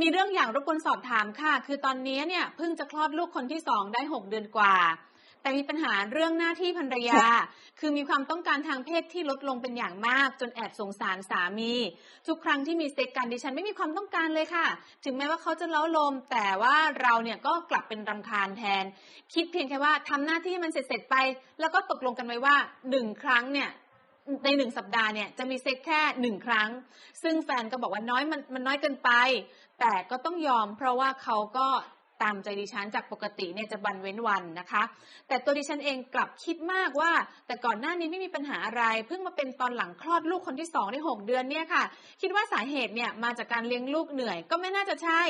มีเรื่องอยากรบกวนสอบถามค่ะ คือตอนนี้เนี่ยเพิ่งจะคลอดลูกคนที่สองได้6เดือนกว่า แต่มีปัญหาเรื่องหน้าที่ภรรยา คือมีความต้องการทางเพศที่ลดลงเป็นอย่างมาก จนแอบสงสารสามี ทุกครั้งที่มีเซ็กกันดิฉันไม่มีความต้องการเลยค่ะ ถึงแม้ว่าเขาจะเล้าลม แต่ว่าเราเนี่ยก็กลับเป็นรำคาญแทน คิดเพียงแค่ว่าทำหน้าที่มันเสร็จๆไป แล้วก็ตกลงกันไว้ว่าหนึ่งครั้งเนี่ย ในหนึ่งสัปดาห์เนี่ยจะมีเซ็กแค่หนึ่งครั้ง ซึ่งแฟนก็บอกว่าน้อยมันมันน้อยเกินไป แต่ก็ต้องยอมเพราะว่าเขาก็ตามใจดิฉันจากปกติเนี่ยจะบันเว้นวันนะคะ แต่ตัวดิฉันเองกลับคิดมากว่า แต่ก่อนหน้านี้ไม่มีปัญหาอะไร เพิ่งมาเป็นตอนหลังคลอดลูกคนที่สองได้หกเดือนเนี่ยค่ะ คิดว่าสาเหตุเนี่ยมาจากการเลี้ยงลูกเหนื่อยก็ไม่น่าจะใช่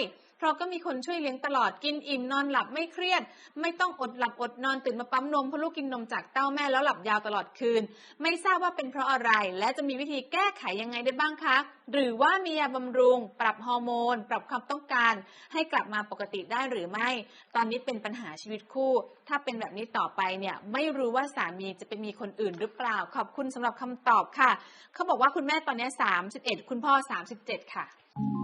ราะก็มีคนช่วยเลี้ยงตลอดกินอิ่มนอนหลับไม่เครียด ไม่ต้องอดหลับอดนอนตื่นมาปั๊มนมเพราะลูกกินนมจากเต้าแม่แล้วหลับยาวตลอดคืน ไม่ทราบว่าเป็นเพราะอะไร และจะมีวิธีแก้ไขยังไงได้บ้างคะ หรือว่ามียาบำรุง ปรับฮอร์โมน ปรับความต้องการ ให้กลับมาปกติได้หรือไม่ ตอนนี้เป็นปัญหาชีวิตคู่ ถ้าเป็นแบบนี้ต่อไปเนี่ยไม่รู้ว่าสามีจะไปมีคนอื่นหรือเปล่า ขอบคุณสำหรับคำตอบค่ะ เขาบอกว่าคุณแม่ตอนนี้ 31 คุณพ่อ 37 ค่ะ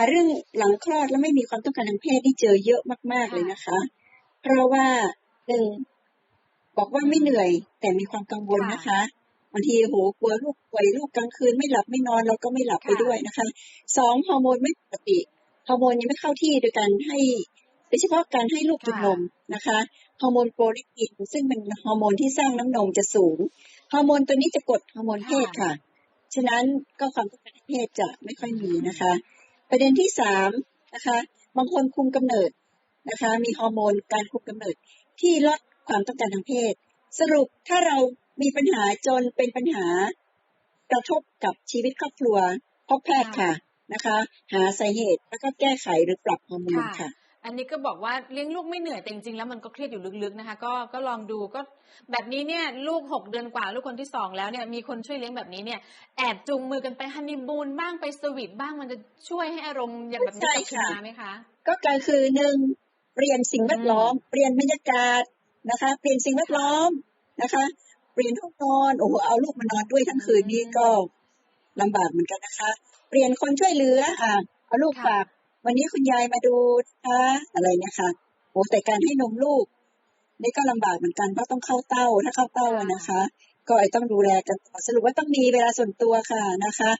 าเรื่องหลังคลอดแล้วไม่มีความต้องการทางเพศที่เจอเยอะมาก ๆเลยนะคะ เพราะว่าหนึ่งบอกว่าไม่เหนื่อย แต่มีความกังวลนะคะบางทีโหกลัวลูกป่วยลูกกลางคืนไม่หลับไม่นอนเราก็ไม่หลับไปค่ะด้วยนะคะสองฮอร์โมนไม่ปกติฮอร์โมนยังไม่เข้าที่โดยการให้โดยเฉพาะการให้ลูกจุดนมนะคะฮอร์โมนโปรลิกินซึ่งเป็นฮอร์โมนที่สร้างน้ำนมจะสูงฮอร์โมนตัวนี้จะกดฮอร์โมนเพศค่ะ ฉะนั้นก็ความต้องการทางเพศจะไม่ค่อยมีนะคะ ประเด็นที่สามนะคะบางคนคุมกำเนิดนะคะมีฮอร์โมนการคุมกำเนิดที่ลดความต้องการทางเพศ สรุปถ้าเรามีปัญหาจนเป็นปัญหากระทบกับชีวิตครอบครัวพบแพทย์ค่ะนะคะ หาสาเหตุแล้วก็แก้ไขหรือปรับฮอร์โมนค่ะ อันนี้ก็บอกว่าเลี้ยงลูกไม่เหนื่อยแต่จริงๆแล้วมันก็เครียดอยู่ลึกๆนะคะ ก็ก็ลองดูก็แบบนี้เนี่ยลูกหกเดือนกว่าลูกคนที่สองแล้วเนี่ยมีคนช่วยเลี้ยงแบบนี้เนี่ยแอบจูงมือกันไปฮันนีมูนบ้างไปสวีทบ้างมันจะช่วยให้อารมณ์อย่างแบบนี้กลับคืนมาไหมคะก็การคือหนึ่งเปลี่ยนสิ่งแวดล้อมเปลี่ยนบรรยากาศนะคะ เปลี่ยนสิ่งแวดล้อมนะคะ เปลี่ยนห้องนอนโอ้โหเอาลูกมานอนด้วยทั้งคืนนี่ก็ลำบากเหมือนกันนะคะ เปลี่ยนคนช่วยเหลืออะเอาลูกค่ะฝาก วันนี้คุณยายมาดูนะคะอะไรเนี่ยค่ะโอ้แต่การให้นมลูก นี่ก็ลำบากเหมือนกันเพราะต้องเข้าเต้าถ้าเข้าเต้านะคะ ก็ต้องดูแลกันต่อสรุปว่าต้องมีเวลาส่วนตัวค่ะนะคะ